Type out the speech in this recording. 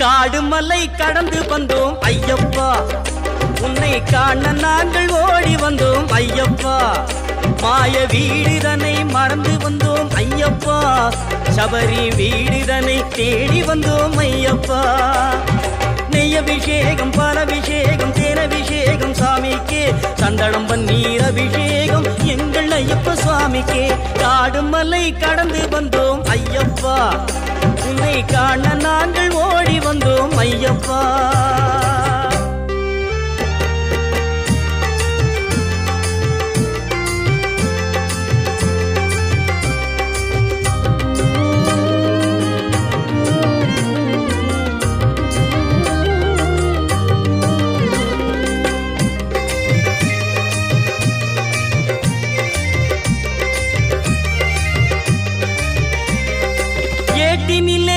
காடு மலை கடந்து வந்தோம். ஐயப்பா உன்னை காண நாங்கள் ஓடி வந்தோம். ஐயப்பா மாய வீடுதனை மறந்து வந்தோம். ஐயப்பா சபரி வீடுதனை தேடி வந்தோம். ஐயப்பா நெய் அபிஷேகம் பால் அபிஷேகம் தேன் சாமிக்கே சந்தனம் பன்னீர் அபிஷேகம் எங்கள் ஐயப்ப சுவாமிக்கே. காடு மலை கடந்து வந்தோம். ஐயப்பா ஐயப்பா ஏட்டினில்